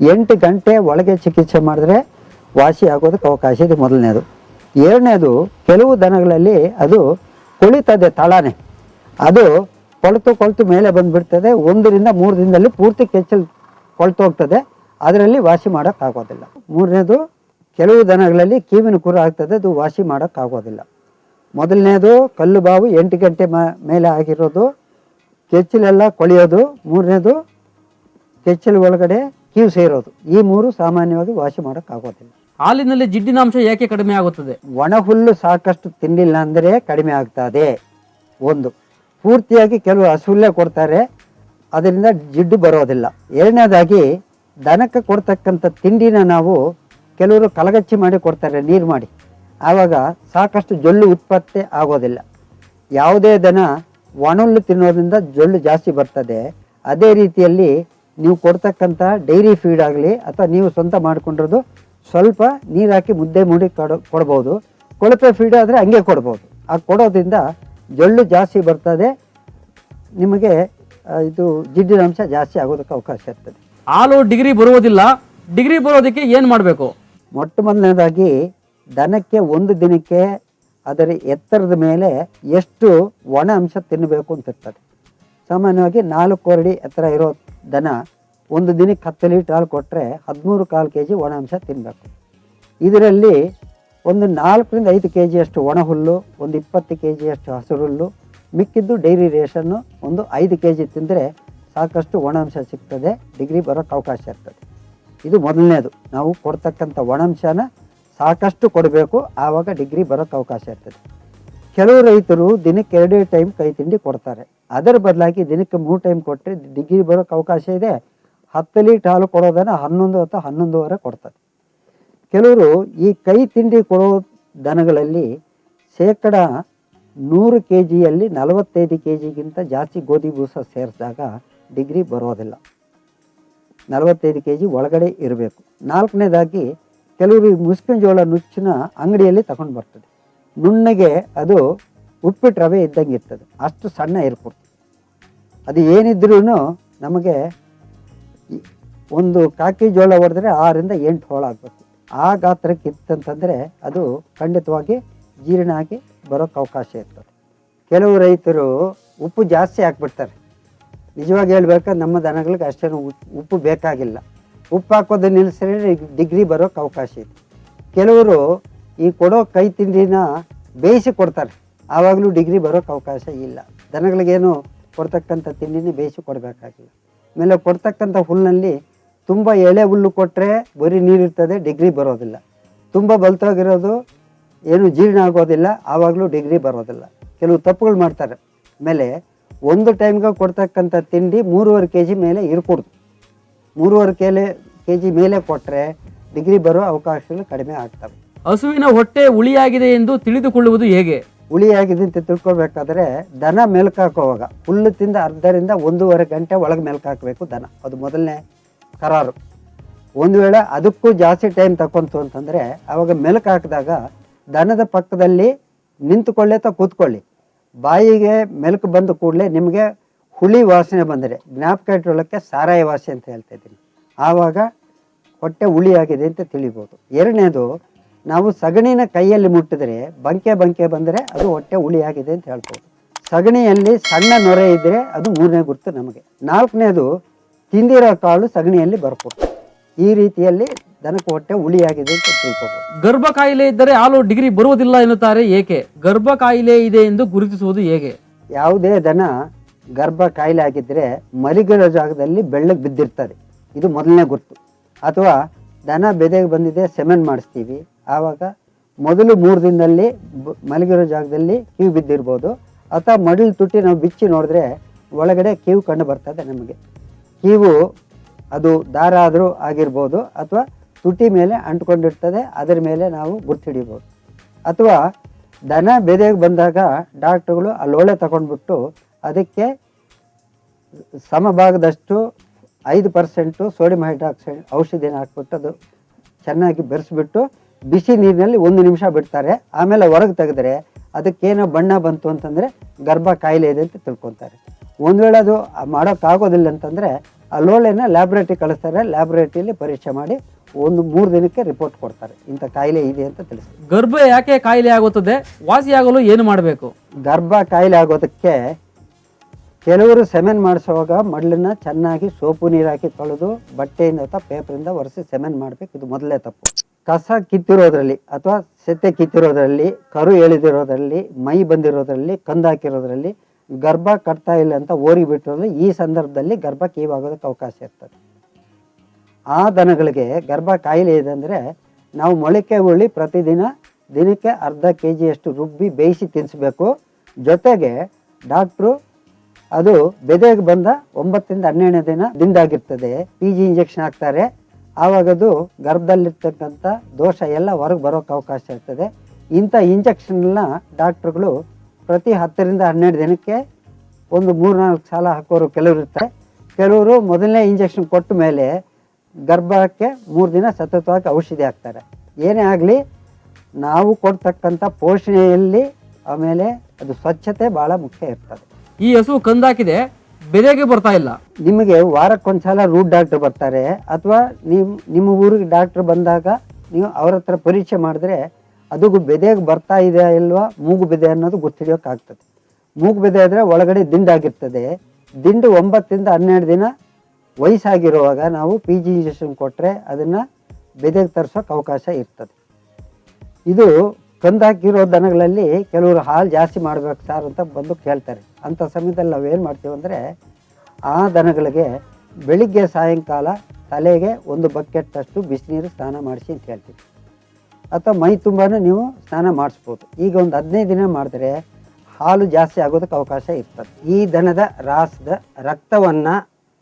ಎಂಟು ಗಂಟೆ ಒಳಗೆ ಚಿಕಿತ್ಸೆ ಮಾಡಿದ್ರೆ ವಾಸಿ ಆಗೋದಕ್ಕೆ ಅವಕಾಶ ಇದೆ ಮೊದಲನೇದು. ಎರಡನೇದು, ಕೆಲವು ದನಗಳಲ್ಲಿ ಅದು ಕುಳಿತದೆ ತಳಾನೆ. ಅದು ಕೊಳ್ತು ಕೊಳ್ತು ಮೇಲೆ ಬಂದುಬಿಡ್ತದೆ. ಒಂದರಿಂದ ಮೂರು ದಿನದಲ್ಲಿ ಪೂರ್ತಿ ಕೆಚ್ಚಲು ಕೊಳ್ತು ಹೋಗ್ತದೆ. ಅದರಲ್ಲಿ ವಾಸಿ ಮಾಡೋಕ್ಕಾಗೋದಿಲ್ಲ. ಮೂರನೇದು, ಕೆಲವು ದನಗಳಲ್ಲಿ ಕೀವಿನ ಕುರು ಆಗ್ತದೆ. ಅದು ವಾಸಿ ಮಾಡೋಕ್ಕಾಗೋದಿಲ್ಲ. ಮೊದಲನೇದು ಕಲ್ಲು ಬಾವು ಎಂಟು ಗಂಟೆ ಮ- ಮೇಲೆ ಆಗಿರೋದು. ಕೆಚ್ಚಲೆಲ್ಲ ಕೊಳೆಯೋದು. ಮೂರನೇದು ಕೆಚ್ಚಲು ಒಳಗಡೆ ಕೀವು ಸೇರೋದು. ಈ ಮೂರು ಸಾಮಾನ್ಯವಾಗಿ ವಾಸಿ ಮಾಡೋಕ್ಕಾಗೋದಿಲ್ಲ. ಹಾಲಿನಲ್ಲಿ ಜಿಡ್ಡಿನಾಂಶ ಯಾಕೆ ಕಡಿಮೆ ಆಗುತ್ತದೆ? ಒಣ ಹುಲ್ಲು ಸಾಕಷ್ಟು ತಿನ್ನಿಲ್ಲ ಅಂದರೆ ಕಡಿಮೆ ಆಗ್ತದೆ. ಒಂದು ಪೂರ್ತಿಯಾಗಿ ಕೆಲವು ಹಸುಲ್ಲೇ ಕೊಡ್ತಾರೆ. ಅದರಿಂದ ಜಿಡ್ಡು ಬರೋದಿಲ್ಲ. ಎರಡನೇದಾಗಿ ದನಕ್ಕೆ ಕೊಡ್ತಕ್ಕಂಥ ತಿಂಡಿನ ನಾವು ಕೆಲವರು ಕಲಗಚ್ಚಿ ಮಾಡಿ ಕೊಡ್ತಾರೆ ನೀರು ಮಾಡಿ. ಆವಾಗ ಸಾಕಷ್ಟು ಜೊಳ್ಳು ಉತ್ಪತ್ತಿ ಆಗೋದಿಲ್ಲ. ಯಾವುದೇ ದನ ಒಣಲ್ಲು ತಿನ್ನೋದ್ರಿಂದ ಜೊಳ್ಳು ಜಾಸ್ತಿ ಬರ್ತದೆ. ಅದೇ ರೀತಿಯಲ್ಲಿ ನೀವು ಕೊಡ್ತಕ್ಕಂಥ ಡೈರಿ ಫೀಡ್ ಆಗಲಿ ಅಥವಾ ನೀವು ಸ್ವಂತ ಮಾಡಿಕೊಂಡಿರೋದು ಸ್ವಲ್ಪ ನೀರು ಹಾಕಿ ಮುದ್ದೆ ಮೂಡಿ ಕೊಡ ಕೊಡ್ಬೋದು. ಕೊಳಪೆ ಫೀಡ್ ಆದರೆ ಹಂಗೆ ಕೊಡ್ಬೋದು. ಆ ಕೊಡೋದ್ರಿಂದ ಜೊಳ್ಳು ಜಾಸ್ತಿ ಬರ್ತದೆ. ನಿಮಗೆ ಇದು ಜಿಡ್ಡಿನ ಅಂಶ ಜಾಸ್ತಿ ಆಗೋದಕ್ಕೆ ಅವಕಾಶ ಇರ್ತದೆ. ಹಾಲು ಡಿಗ್ರಿ ಬರುವುದಿಲ್ಲ. ಡಿಗ್ರಿ ಬರೋದಕ್ಕೆ ಏನು ಮಾಡಬೇಕು? ಮೊಟ್ಟ ಮೊದಲನೇದಾಗಿ ದನಕ್ಕೆ ಒಂದು ದಿನಕ್ಕೆ ಅದರ ಎತ್ತರದ ಮೇಲೆ ಎಷ್ಟು ಒಣ ಅಂಶ ತಿನ್ನಬೇಕು ಅಂತ ಇರ್ತದೆ. ಸಾಮಾನ್ಯವಾಗಿ ನಾಲ್ಕು ಅಡಿ ಎತ್ತರ ಇರೋ ದನ ಒಂದು ದಿನಕ್ಕೆ ಹತ್ತು ಲೀಟರ್ ಹಾಲು ಕೊಟ್ಟರೆ ಹದಿಮೂರು ಕಾಲು ಕೆ ಜಿ ಒಣ ಅಂಶ ತಿನ್ನಬೇಕು ಇದರಲ್ಲಿ ಒಂದು ನಾಲ್ಕರಿಂದ ಐದು ಕೆ ಜಿಯಷ್ಟು ಒಣ ಹುಲ್ಲು, ಒಂದು ಇಪ್ಪತ್ತು ಕೆ ಜಿಯಷ್ಟು ಹಸಿರು ಹುಲ್ಲು, ಮಿಕ್ಕಿದ್ದು ಡೈರಿ ರೇಷನ್ನು ಒಂದು ಐದು ಕೆ ಜಿ ತಿಂದರೆ ಸಾಕಷ್ಟು ಒಣ ಅಂಶ ಸಿಗ್ತದೆ, ಡಿಗ್ರಿ ಬರೋಕ್ಕೆ ಅವಕಾಶ ಇರ್ತದೆ. ಇದು ಮೊದಲನೇದು. ನಾವು ಕೊಡ್ತಕ್ಕಂಥ ಒಣಂಶನ ಸಾಕಷ್ಟು ಕೊಡಬೇಕು. ಆವಾಗ ಡಿಗ್ರಿ ಬರೋಕ್ಕೆ ಅವಕಾಶ ಇರ್ತದೆ. ಕೆಲವು ರೈತರು ದಿನಕ್ಕೆ ಎರಡೇ ಟೈಮ್ ಕೈ ತಿಂಡಿ ಕೊಡ್ತಾರೆ. ಅದರ ಬದಲಾಗಿ ದಿನಕ್ಕೆ ಮೂರು ಟೈಮ್ ಕೊಟ್ಟರೆ ಡಿಗ್ರಿ ಬರೋಕ್ಕೆ ಅವಕಾಶ ಇದೆ. ಹತ್ತು ಲೀಟ್ ಹಾಲು ಕೊಡೋದನ್ನು ಹನ್ನೊಂದು ಅಥವಾ ಹನ್ನೊಂದುವರೆ ಕೊಡ್ತಾರೆ. ಕೆಲವರು ಈ ಕೈ ತಿಂಡಿ ಕೊಡೋ ದನಗಳಲ್ಲಿ ಶೇಕಡ ನೂರು ಕೆ ಜಿಯಲ್ಲಿ ನಲವತ್ತೈದು ಕೆ ಜಿಗಿಂತ ಜಾಸ್ತಿ ಗೋಧಿ ಬೂಸ ಸೇರಿಸಿದಾಗ ಡಿಗ್ರಿ ಬರೋದಿಲ್ಲ. ನಲವತ್ತೈದು ಕೆ ಜಿ ಒಳಗಡೆ ಇರಬೇಕು. ನಾಲ್ಕನೇದಾಗಿ ಕೆಲವರು ಈ ಮುಸ್ಕಿನ ಜೋಳ ನುಚ್ಚಿನ ಅಂಗಡಿಯಲ್ಲಿ ತಗೊಂಡು ಬರ್ತದೆ. ನುಣ್ಣಗೆ ಅದು ಉಪ್ಪಿಟ್ಟು ರವೆ ಇದ್ದಂಗೆ ಇರ್ತದೆ. ಅಷ್ಟು ಸಣ್ಣ ಇರ್ಕೊಡ್ತದೆ ಅದು ಏನಿದ್ರೂ ನಮಗೆ ಒಂದು ಕಾಕಿ ಜೋಳ ಹೊಡೆದ್ರೆ ಆರರಿಂದ ಎಂಟು ಹೋಳ ಆಗಬೇಕು. ಆ ಗಾತ್ರಕ್ಕೆ ಇತ್ತಂತಂದರೆ ಅದು ಖಂಡಿತವಾಗಿ ಜೀರ್ಣ ಆಗಿ ಬರೋಕ್ಕೆ ಅವಕಾಶ ಇರ್ತದೆ. ಕೆಲವು ರೈತರು ಉಪ್ಪು ಜಾಸ್ತಿ ಹಾಕ್ಬಿಡ್ತಾರೆ. ನಿಜವಾಗಿ ಹೇಳ್ಬೇಕಾದ್ರೆ ನಮ್ಮ ದನಗಳಿಗೆ ಅಷ್ಟೇನು ಉಪ್- ಉಪ್ಪು ಬೇಕಾಗಿಲ್ಲ. ಉಪ್ಪು ಹಾಕೋದು ನಿಲ್ಲಿಸಿದ್ರೆ ಡಿಗ್ರಿ ಬರೋಕ್ಕೆ ಅವಕಾಶ ಇದೆ. ಕೆಲವರು ಈ ಕೊಡೋ ಕೈ ತಿಂಡಿನ ಬೇಯಿಸಿ ಕೊಡ್ತಾರೆ. ಆವಾಗಲೂ ಡಿಗ್ರಿ ಬರೋಕ್ಕೆ ಅವಕಾಶ ಇಲ್ಲ. ದನಗಳಿಗೇನು ಕೊಡ್ತಕ್ಕಂಥ ತಿಂಡಿನೇ ಬೇಯಿಸಿ ಕೊಡಬೇಕಾಗಿಲ್ಲ. ಆಮೇಲೆ ಕೊಡ್ತಕ್ಕಂಥ ಹುಲ್ಲಿನಲ್ಲಿ ತುಂಬ ಎಳೆ ಹುಲ್ಲು ಕೊಟ್ಟರೆ ಬರೀ ನೀರಿರ್ತದೆ ಡಿಗ್ರಿ ಬರೋದಿಲ್ಲ. ತುಂಬ ಬಲ್ತೋಗಿರೋದು ಏನು ಜೀರ್ಣ ಆಗೋದಿಲ್ಲ, ಆವಾಗಲೂ ಡಿಗ್ರಿ ಬರೋದಿಲ್ಲ. ಕೆಲವು ತಪ್ಪುಗಳು ಮಾಡ್ತಾರೆ. ಆಮೇಲೆ ಒಂದು ಟೈಮ್ಗೆ ಕೊಡ್ತಕ್ಕಂಥ ತಿಂಡಿ ಮೂರುವರೆ ಕೆ ಜಿ ಮೇಲೆ ಇರ್ಕೊಡ್ದು. ಮೂರುವರೆ ಕೆಲೆ ಕೆ ಜಿ ಮೇಲೆ ಕೊಟ್ಟರೆ ಡಿಗ್ರಿ ಬರೋ ಅವಕಾಶಗಳು ಕಡಿಮೆ ಆಗ್ತವೆ. ಹಸುವಿನ ಹೊಟ್ಟೆ ಉಳಿಯಾಗಿದೆ ಎಂದು ತಿಳಿದುಕೊಳ್ಳುವುದು ಹೇಗೆ? ಉಳಿಯಾಗಿದೆ ಅಂತ ತಿಳ್ಕೊಬೇಕಾದ್ರೆ ದನ ಮೆಲ್ಕಾಕೋವಾಗ ಹುಲ್ಲು ತಿಂದ ಅರ್ಧರಿಂದ ಒಂದೂವರೆ ಗಂಟೆ ಒಳಗೆ ಮೆಲ್ಕಾಕಬೇಕು ದನ. ಅದು ಮೊದಲನೇ ಕರಾರು. ಒಂದು ವೇಳೆ ಅದಕ್ಕೂ ಜಾಸ್ತಿ ಟೈಮ್ ತಗೊಂತು ಅಂತಂದರೆ ಆವಾಗ ಮೆಲ್ಕು ಹಾಕಿದಾಗ ದನದ ಪಕ್ಕದಲ್ಲಿ ನಿಂತುಕೊಳ್ಳಿ ಅಥವಾ ಕೂತ್ಕೊಳ್ಳಿ. ಬಾಯಿಗೆ ಮೆಲ್ಕು ಬಂದ ಕೂಡಲೇ ನಿಮಗೆ ಹುಳಿ ವಾಸನೆ ಬಂದರೆ ಜ್ಞಾಪಕ ಇಟ್ಕೊಳ್ಳೋಕ್ಕೆ ಸಾರಾಯ ವಾಸನೆ ಅಂತ ಹೇಳ್ತಾ ಇದ್ದೀನಿ. ಆವಾಗ ಹೊಟ್ಟೆ ಹುಳಿಯಾಗಿದೆ ಅಂತ ತಿಳಿಬೋದು. ಎರಡನೇದು ನಾವು ಸಗಣಿನ ಕೈಯಲ್ಲಿ ಮುಟ್ಟಿದ್ರೆ ಬಂಕೆ ಬಂಕೆ ಬಂದರೆ ಅದು ಹೊಟ್ಟೆ ಹುಳಿಯಾಗಿದೆ ಅಂತ ಹೇಳ್ಬೋದು. ಸಗಣಿಯಲ್ಲಿ ಸಣ್ಣ ನೊರೆ ಇದ್ದರೆ ಅದು ಮೂರನೇ ಗುರುತು ನಮಗೆ. ನಾಲ್ಕನೇದು ತಿಂದಿರೋ ಕಾಳು ಸಗಣಿಯಲ್ಲಿ ಬರ್ಬೋದು. ಈ ರೀತಿಯಲ್ಲಿ ದನಕ್ಕೆ ಹೊಟ್ಟೆ ಹುಳಿಯಾಗಿದೆ ಅಂತ ತಿಳ್ಕೊಬೋದು. ಗರ್ಭ ಕಾಯಿಲೆ ಇದ್ದರೆ ಹಾಲು ಡಿಗ್ರಿ ಬರುವುದಿಲ್ಲ ಎನ್ನುತ್ತಾರೆ ಏಕೆ? ಗರ್ಭ ಕಾಯಿಲೆ ಇದೆ ಎಂದು ಗುರುತಿಸುವುದು ಹೇಗೆ? ಯಾವುದೇ ದನ ಗರ್ಭ ಕಾಯಿಲೆ ಆಗಿದ್ದರೆ ಮಲಿಗಿರೋ ಜಾಗದಲ್ಲಿ ಬೆಳ್ಳಗೆ ಬಿದ್ದಿರ್ತದೆ. ಇದು ಮೊದಲನೇ ಗುರುತು. ಅಥವಾ ದನ ಬೆದೆಗೆ ಬಂದಿದೆ ಸೆಮೆನ್ ಮಾಡಿಸ್ತೀವಿ. ಆವಾಗ ಮೊದಲು ಮೂರು ದಿನದಲ್ಲಿ ಮಲಗಿರೋ ಜಾಗದಲ್ಲಿ ಕಿವಿ ಬಿದ್ದಿರ್ಬೋದು. ಅಥವಾ ಮಡಲು ತುಟ್ಟಿ ನಾವು ಬಿಚ್ಚಿ ನೋಡಿದ್ರೆ ಒಳಗಡೆ ಕಿವು ಕಂಡು ಬರ್ತದೆ ನಮಗೆ. ಕಿವು ಅದು ದಾರ ಆದರೂ ಆಗಿರ್ಬೋದು, ಅಥವಾ ತುಟಿ ಮೇಲೆ ಅಂಟ್ಕೊಂಡಿರ್ತದೆ, ಅದರ ಮೇಲೆ ನಾವು ಗುರ್ತು ಹಿಡಿಬೋದು. ಅಥವಾ ದನ ಬೆದೆಗೆ ಬಂದಾಗ ಡಾಕ್ಟ್ರುಗಳು ಅಲ್ಲೊಳ್ಳೆ ಲೋಳೆ ತಗೊಂಡ್ಬಿಟ್ಟು ಅದಕ್ಕೆ ಸಮಭಾಗದಷ್ಟು ಐದು ಪರ್ಸೆಂಟು ಸೋಡಿಯಂ ಹೈಡ್ರಾಕ್ಸೈಡ್ ಔಷಧಿನ ಹಾಕ್ಬಿಟ್ಟು ಅದು ಚೆನ್ನಾಗಿ ಬೆರೆಸ್ಬಿಟ್ಟು ಬಿಸಿ ನೀರಿನಲ್ಲಿ ಒಂದು ನಿಮಿಷ ಬಿಡ್ತಾರೆ. ಆಮೇಲೆ ಹೊರಗೆ ತೆಗೆದ್ರೆ ಅದಕ್ಕೇನೋ ಬಣ್ಣ ಬಂತು ಅಂತಂದರೆ ಗರ್ಭ ಕಾಯಿಲೆ ಇದೆ ಅಂತ ತಿಳ್ಕೊತಾರೆ. ಒಂದು ವೇಳೆ ಅದು ಮಾಡೋಕ್ಕಾಗೋದಿಲ್ಲ ಅಂತಂದರೆ ಆ ಲೋಳೆನ ಲ್ಯಾಬ್ರೇಟ್ರಿ ಕಳಿಸ್ತಾರೆ. ಲ್ಯಾಬ್ರೇಟ್ರಿಯಲ್ಲಿ ಪರೀಕ್ಷೆ ಮಾಡಿ ಒಂದು ಮೂರು ದಿನಕ್ಕೆ ರಿಪೋರ್ಟ್ ಕೊಡ್ತಾರೆ. ಇಂಥ ಕಾಯಿಲೆ ಇದೆ ಅಂತ ತಿಳಿಸ್ತಾರೆ. ಗರ್ಭ ಯಾಕೆ ಕಾಯಿಲೆ ಆಗುತ್ತದೆ? ವಾಸಿಯಾಗಲು ಏನು ಮಾಡಬೇಕು? ಗರ್ಭ ಕಾಯಿಲೆ ಆಗೋದಕ್ಕೆ ಕೆಲವರು ಸೆಮೆನ್ ಮಾಡಿಸುವಾಗ ಮಡ್ಲನ್ನ ಚೆನ್ನಾಗಿ ಸೋಪು ನೀರು ಹಾಕಿ ತೊಳೆದು ಬಟ್ಟೆಯಿಂದ ಅಥವಾ ಪೇಪರಿಂದ ಒರೆಸಿ ಸೆಮೆನ್ ಮಾಡಬೇಕು. ಇದು ಮೊದಲೇ ತಪ್ಪು. ಕಸ ಕಿತ್ತಿರೋದ್ರಲ್ಲಿ ಅಥವಾ ಸೆತ್ತೆ ಕಿತ್ತಿರೋದ್ರಲ್ಲಿ, ಕರು ಎಳೆದಿರೋದ್ರಲ್ಲಿ, ಮೈ ಬಂದಿರೋದ್ರಲ್ಲಿ ಕಂದಾಕಿರೋದ್ರಲ್ಲಿ ಗರ್ಭ ಕಟ್ತಾ ಇಲ್ಲ ಅಂತ ಓರಿ ಬಿಟ್ಟಿರೋದ್ರಲ್ಲಿ ಈ ಸಂದರ್ಭದಲ್ಲಿ ಗರ್ಭ ಕೀವಾಗೋದಕ್ಕೆ ಅವಕಾಶ ಇರ್ತದೆ. ಆ ದನಗಳಿಗೆ ಗರ್ಭ ಕಾಯಿಲೆ ಇದೆ ಅಂದರೆ ನಾವು ಮೊಳಕೆ ಉಳ್ಳಿ ಪ್ರತಿದಿನ ದಿನಕ್ಕೆ ಅರ್ಧ ಕೆ ಜಿಯಷ್ಟು ರುಬ್ಬಿ ಬೇಯಿಸಿ ತಿನ್ನಿಸ್ಬೇಕು ಜೊತೆಗೆ ಡಾಕ್ಟ್ರು ಅದು ಬೆದೆಗೆ ಬಂದ ಒಂಬತ್ತರಿಂದ ಹನ್ನೆರಡನೇ ದಿನ ದಿಂದಾಗಿರ್ತದೆ ಪಿ ಜಿ ಇಂಜೆಕ್ಷನ್ ಹಾಕ್ತಾರೆ. ಆವಾಗ ಅದು ಗರ್ಭದಲ್ಲಿರ್ತಕ್ಕಂಥ ದೋಷ ಎಲ್ಲ ಹೊರಗೆ ಬರೋಕೆ ಅವಕಾಶ ಇರ್ತದೆ. ಇಂಥ ಇಂಜೆಕ್ಷನ್ನ ಡಾಕ್ಟ್ರುಗಳು ಪ್ರತಿ ಹತ್ತರಿಂದ ಹನ್ನೆರಡು ದಿನಕ್ಕೆ ಒಂದು ಮೂರು ನಾಲ್ಕು ಸಾಲ ಹಾಕೋರು ಕೆಲವರು ಇರ್ತಾರೆ. ಕೆಲವರು ಮೊದಲನೇ ಇಂಜೆಕ್ಷನ್ ಕೊಟ್ಟ ಮೇಲೆ ಗರ್ಭಕ್ಕೆ ಮೂರು ದಿನ ಸತತವಾಗಿ ಔಷಧಿ ಹಾಕ್ತಾರೆ. ಏನೇ ಆಗಲಿ, ನಾವು ಕೊಡ್ತಕ್ಕಂಥ ಪೋಷಣೆಯಲ್ಲಿ ಆಮೇಲೆ ಅದು ಸ್ವಚ್ಛತೆ ಭಾಳ ಮುಖ್ಯ ಇರ್ತದೆ. ಈ ಹಸು ಕಂದಾಕಿದೆ ಬೆದೆಗೆ ಬರ್ತಾ ಇಲ್ಲ. ನಿಮಗೆ ವಾರಕ್ಕೊಂದ್ಸಲ ರೂಟ್ ಡಾಕ್ಟರ್ ಬರ್ತಾರೆ, ಅಥವಾ ನಿಮ್ಮ ಊರಿಗೆ ಡಾಕ್ಟರ್ ಬಂದಾಗ ನೀವು ಅವ್ರ ಹತ್ರ ಪರೀಕ್ಷೆ ಮಾಡಿದ್ರೆ ಅದು ಬೆದೆಗೆ ಬರ್ತಾ ಇದೆ ಇಲ್ವಾ, ಮೂಗು ಬೆದೆ ಅನ್ನೋದು ಗೊತ್ತಿಡಿಯೋಕ್ಕಾಗ್ತದೆ ಮೂಗು ಬೆದೆ ಆದರೆ ಒಳಗಡೆ ದಿಂಡಾಗಿರ್ತದೆ. ದಿಂಡು ಒಂಬತ್ತರಿಂದ ಹನ್ನೆರಡು ದಿನ ವಯಸ್ಸಾಗಿರುವಾಗ ನಾವು ಪಿ ಜಿ ಇಂಜೆಕ್ಷನ್ ಕೊಟ್ಟರೆ ಅದನ್ನು ಬೆದೆಗೆ ತರಿಸೋಕೆ ಅವಕಾಶ ಇರ್ತದೆ. ಇದು ಕಂದಾಕಿರೋ ದನಗಳಲ್ಲಿ ಕೆಲವರು ಹಾಲು ಜಾಸ್ತಿ ಮಾಡ್ಬೇಕು ಸರ್ ಅಂತ ಬಂದು ಕೇಳ್ತಾರೆ. ಅಂಥ ಸಮಯದಲ್ಲಿ ನಾವು ಏನು ಮಾಡ್ತೀವಿ ಅಂದರೆ ಆ ದನಗಳಿಗೆ ಬೆಳಿಗ್ಗೆ ಸಾಯಂಕಾಲ ತಲೆಗೆ ಒಂದು ಬಕೆಟ್ಟಷ್ಟು ಬಿಸಿನೀರು ಸ್ನಾನ ಮಾಡಿಸಿ ಅಂತ ಹೇಳ್ತೀವಿ. ಅಥವಾ ಮೈ ತುಂಬಾ ನೀವು ಸ್ನಾನ ಮಾಡಿಸ್ಬೋದು. ಈಗ ಒಂದು ಹದಿನೈದು ದಿನ ಮಾಡಿದ್ರೆ ಹಾಲು ಜಾಸ್ತಿ ಆಗೋದಕ್ಕೆ ಅವಕಾಶ ಇರ್ತದೆ. ಈ ದನದ ರಾಸದ ರಕ್ತವನ್ನು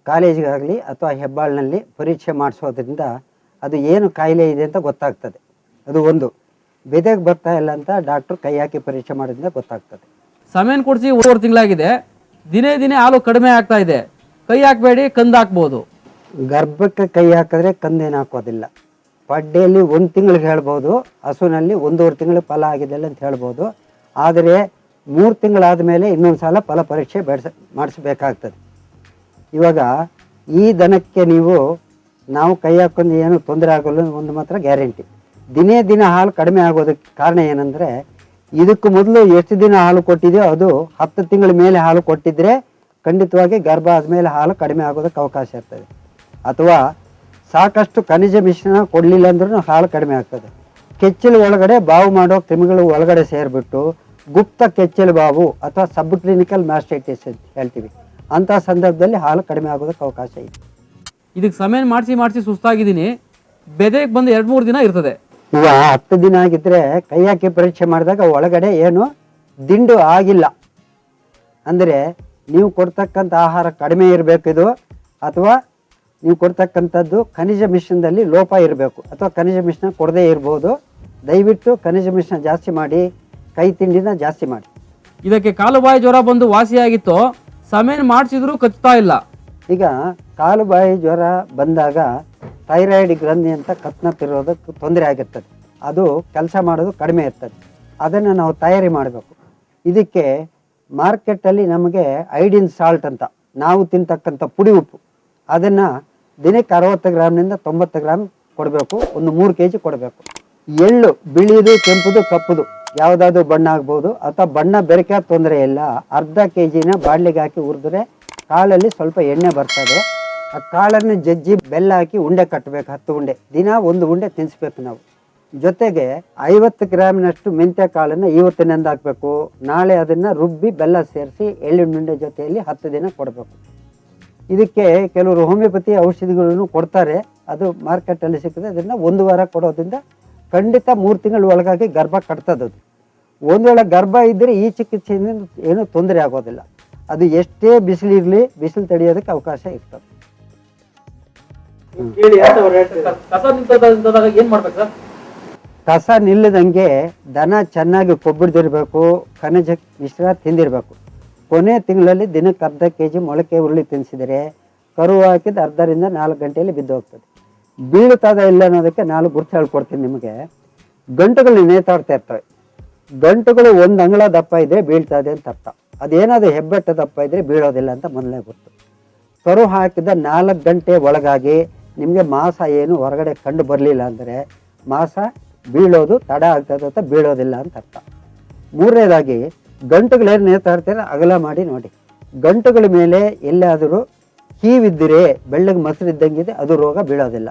ಕಾಲೇಜಿಗಾಗಲಿ ಅಥವಾ ಹೆಬ್ಬಾಳಿನಲ್ಲಿ ಪರೀಕ್ಷೆ ಮಾಡಿಸೋದ್ರಿಂದ ಅದು ಏನು ಕಾಯಿಲೆ ಇದೆ ಅಂತ ಗೊತ್ತಾಗ್ತದೆ. ಅದು ಒಂದು. ಬೆದೆಗೆ ಬರ್ತಾ ಇಲ್ಲ ಅಂತ ಡಾಕ್ಟರ್ ಕೈ ಹಾಕಿ ಪರೀಕ್ಷೆ ಮಾಡಿದ್ರೆ ಗೊತ್ತಾಗ್ತದೆ. ಸಮಯನ್ ಕೊಡಿಸಿ ಮೂರು ತಿಂಗಳಾಗಿದೆ. ದಿನೇ ದಿನೇ ಹಾಲು ಕಡಿಮೆ ಆಗ್ತಾ ಇದೆ. ಕೈ ಹಾಕಬೇಡಿ ಕಂದು ಹಾಕ್ಬೋದು. ಗರ್ಭಕ್ಕೆ ಕೈ ಹಾಕಿದ್ರೆ ಕಂದೇನು ಹಾಕೋದಿಲ್ಲ. ಪಡ್ಡೆಯಲ್ಲಿ ಒಂದು ತಿಂಗಳಿಗೆ ಹೇಳ್ಬೋದು ಹಸುವಿನಲ್ಲಿ ಒಂದೂವರೆ ತಿಂಗಳು ಫಲ ಆಗಿದೆಲ್ಲ ಅಂತ ಹೇಳ್ಬೋದು. ಆದರೆ ಮೂರು ತಿಂಗಳಾದ ಮೇಲೆ ಇನ್ನೊಂದು ಸಲ ಫಲ ಪರೀಕ್ಷೆ ಬೆಳೆಸ ಮಾಡಿಸ್ಬೇಕಾಗ್ತದೆ. ಇವಾಗ ಈ ದನಕ್ಕೆ ನೀವು ನಾವು ಕೈ ಹಾಕೊಂಡು ಏನು ತೊಂದರೆ ಆಗಲ್ಲ ಒಂದು ಮಾತ್ರ ಗ್ಯಾರಂಟಿ. ದಿನೇ ದಿನ ಹಾಲು ಕಡಿಮೆ ಆಗೋದಕ್ಕೆ ಕಾರಣ ಏನಂದರೆ, ಇದಕ್ಕೂ ಮೊದಲು ಎಷ್ಟು ದಿನ ಹಾಲು ಕೊಟ್ಟಿದೆಯೋ ಅದು ಹತ್ತು ತಿಂಗಳ ಮೇಲೆ ಹಾಲು ಕೊಟ್ಟಿದ್ರೆ ಖಂಡಿತವಾಗಿ ಗರ್ಭ ಆದಮೇಲೆ ಹಾಲು ಕಡಿಮೆ ಆಗೋದಕ್ಕೆ ಅವಕಾಶ ಇರ್ತದೆ. ಅಥವಾ ಸಾಕಷ್ಟು ಖನಿಜ ಮಿಶ್ರಣ ಕೊಡಲಿಲ್ಲ ಅಂದ್ರೂ ಹಾಲು ಕಡಿಮೆ ಆಗ್ತದೆ. ಕೆಚ್ಚಲು ಒಳಗಡೆ ಬಾವು ಮಾಡೋ ಕ್ರಿಮಿಗಳು ಒಳಗಡೆ ಸೇರಿಬಿಟ್ಟು ಗುಪ್ತ ಕೆಚ್ಚಲು ಬಾವು ಅಥವಾ ಸಬ್ ಕ್ಲಿನಿಕಲ್ ಮ್ಯಾಸ್ಟೈಟಿಸ್ ಅಂತ ಹೇಳ್ತೀವಿ. ಅಂಥ ಸಂದರ್ಭದಲ್ಲಿ ಹಾಲು ಕಡಿಮೆ ಆಗೋದಕ್ಕೆ ಅವಕಾಶ ಇದೆ. ಇದಕ್ಕೆ ಸಮಯ ಮಾಡಿಸಿ ಮಾಡಿಸಿ ಸುಸ್ತಾಗಿದ್ದೀನಿ. ಬೆದೆಗೆ ಬಂದು ಎರಡು ಮೂರು ದಿನ ಇರ್ತದೆ. ಈಗ ಹತ್ತು ದಿನ ಆಗಿದ್ರೆ ಕೈ ಹಾಕಿ ಪರೀಕ್ಷೆ ಮಾಡಿದಾಗ ಒಳಗಡೆ ಏನು ದಿಂಡು ಆಗಿಲ್ಲ. ಅಂದರೆ ನೀವು ಕೊಡ್ತಕ್ಕಂಥ ಆಹಾರ ಕಡಿಮೆ ಇರಬೇಕು ಇದು, ಅಥವಾ ನೀವು ಕೊಡ್ತಕ್ಕಂಥದ್ದು ಖನಿಜ ಮಿಶ್ರಣದಲ್ಲಿ ಲೋಪ ಇರಬೇಕು, ಅಥವಾ ಖನಿಜ ಮಿಶ್ರಣ ಕೊಡದೇ ಇರಬಹುದು ದಯವಿಟ್ಟು ಖನಿಜ ಮಿಶ್ರಣ ಜಾಸ್ತಿ ಮಾಡಿ, ಕೈ ತಿಂಡಿನ ಜಾಸ್ತಿ ಮಾಡಿ. ಇದಕ್ಕೆ ಕಾಲುಬಾಯಿ ಜ್ವರ ಬಂದು ವಾಸಿಯಾಗಿತ್ತು, ಸಮಯನ್ ಮಾಡಿಸಿದ್ರು ಕಚ್ತಾ ಇಲ್ಲ. ಈಗ ಕಾಲು ಬಾಯಿ ಜ್ವರ ಬಂದಾಗ ಥೈರಾಯ್ಡ್ ಗ್ರಂಥಿ ಅಂತ ಕತ್ನಪ್ಪಿರೋದಕ್ಕೆ ತೊಂದರೆ ಆಗಿರ್ತದೆ. ಅದು ಕೆಲಸ ಮಾಡೋದು ಕಡಿಮೆ ಇರ್ತದೆ. ಅದನ್ನು ನಾವು ತಯಾರಿ ಮಾಡಬೇಕು. ಇದಕ್ಕೆ ಮಾರ್ಕೆಟಲ್ಲಿ ನಮಗೆ ಐಡಿನ್ ಸಾಲ್ಟ್ ಅಂತ, ನಾವು ತಿಂತಕ್ಕಂಥ ಪುಡಿ ಉಪ್ಪು, ಅದನ್ನು ದಿನಕ್ಕೆ ಅರವತ್ತು ಗ್ರಾಮ್ನಿಂದ ತೊಂಬತ್ತು ಗ್ರಾಮ್ ಕೊಡಬೇಕು. ಒಂದು ಮೂರು ಕೆ ಜಿ ಕೊಡಬೇಕು. ಎಳ್ಳು, ಬಿಳಿದು, ಕೆಂಪುದು, ಕಪ್ಪುದು ಯಾವುದಾದ್ರು ಬಣ್ಣ ಆಗ್ಬೋದು. ಅಥವಾ ಬಣ್ಣ ಬೆರಕೆ ತೊಂದರೆ ಇಲ್ಲ. ಅರ್ಧ ಕೆ ಜಿನ ಬಾಡ್ಲಿಗೆ ಹಾಕಿ ಹುರಿದ್ರೆ ಕಾಳಲ್ಲಿ ಸ್ವಲ್ಪ ಎಣ್ಣೆ ಬರ್ತದೆ. ಆ ಕಾಳನ್ನು ಜಜ್ಜಿ ಬೆಲ್ಲ ಹಾಕಿ ಉಂಡೆ ಕಟ್ಟಬೇಕು ಹತ್ತು ಉಂಡೆ. ದಿನ ಒಂದು ಉಂಡೆ ತಿನ್ನಿಸ್ಬೇಕು ನಾವು. ಜೊತೆಗೆ ಐವತ್ತು ಗ್ರಾಮಿನಷ್ಟು ಮೆಂತ್ಯ ಕಾಳನ್ನು ಇವತ್ತಿನಿಂದ ಹಾಕಬೇಕು. ನಾಳೆ ಅದನ್ನು ರುಬ್ಬಿ ಬೆಲ್ಲ ಸೇರಿಸಿ ಎಳ್ಳುಂಡೆ ಜೊತೆಯಲ್ಲಿ ಹತ್ತು ದಿನ ಕೊಡಬೇಕು. ಇದಕ್ಕೆ ಕೆಲವರು ಹೋಮಿಯೋಪತಿ ಔಷಧಿಗಳನ್ನು ಕೊಡ್ತಾರೆ. ಅದು ಮಾರ್ಕೆಟಲ್ಲಿ ಸಿಗ್ತದೆ ಅದನ್ನು ಒಂದು ವಾರ ಕೊಡೋದ್ರಿಂದ ಖಂಡಿತ ಮೂರು ತಿಂಗಳ ಒಳಗಾಗಿ ಗರ್ಭ ಕಟ್ತದದು. ಒಂದು ವೇಳೆ ಗರ್ಭ ಇದ್ದರೆ ಈ ಚಿಕಿತ್ಸೆಯಿಂದ ಏನೂ ತೊಂದರೆ ಆಗೋದಿಲ್ಲ. ಅದು ಎಷ್ಟೇ ಬಿಸಿಲಿರಲಿ ಬಿಸಿಲು ತಡೆಯೋದಕ್ಕೆ ಅವಕಾಶ ಇರ್ತದೆ. ಕಸ ನಿಲ್ಲದಂಗೆ ದನ ಚೆನ್ನಾಗಿ ಕೊಬ್ಬಿಡ್ದಿರ್ಬೇಕು ಖನಿಜ ಮಿಶ್ರ ತಿಂದಿರ್ಬೇಕು. ಕೊನೆ ತಿಂಗಳಲ್ಲಿ ದಿನಕ್ಕೆ ಅರ್ಧ ಕೆ ಜಿ ಮೊಳಕೆ ಉರುಳಿ ತಿನ್ನಿಸಿದರೆ ಕರು ಹಾಕಿದ ಅರ್ಧರಿಂದ ನಾಲ್ಕು ಗಂಟೆಯಲ್ಲಿ ಬಿದ್ದು ಹೋಗ್ತದೆ. ಬೀಳುತ್ತದ ಇಲ್ಲ ಅನ್ನೋದಕ್ಕೆ ನಾಲ್ಕು ಗುರುತು ಹೇಳ್ಕೊಡ್ತೀನಿ ನಿಮಗೆ. ಗಂಟುಗಳು ನೇತಾಡ್ತಾ ಇರ್ತವೆ. ಗಂಟುಗಳು ಒಂದು ಅಂಗಳ ದಪ್ಪ ಇದ್ರೆ ಬೀಳ್ತದೆ ಅಂತ ಅರ್ಥ. ಅದೇನಾದ್ರು ಹೆಬ್ಬೆಟ್ಟ ದಪ್ಪ ಇದ್ರೆ ಬೀಳೋದಿಲ್ಲ ಅಂತ ಮೊದಲೇ ಗೊತ್ತು. ಕರು ಹಾಕಿದ ನಾಲ್ಕು ಗಂಟೆ ಒಳಗಾಗಿ ನಿಮಗೆ ಮಾಸ ಏನು ಹೊರಗಡೆ ಕಂಡು ಬರಲಿಲ್ಲ ಅಂದರೆ ಮಾಸ ಬೀಳೋದು ತಡ ಆಗ್ತದೆ ಅಂತ ಬೀಳೋದಿಲ್ಲ ಅಂತ ಅರ್ಥ. ಮೂರನೇದಾಗಿ ಗಂಟುಗಳೇನು ನೇತಾ ಇರ್ತೀರ ಅಗಲ ಮಾಡಿ ನೋಡಿ. ಗಂಟುಗಳ ಮೇಲೆ ಎಲ್ಲಾದರೂ ಕೀವಿದ್ದರೆ ಬೆಳ್ಳಗೆ ಮೊಸರು ಇದ್ದಂಗಿದೆ, ಅದು ರೋಗ ಬೀಳೋದಿಲ್ಲ.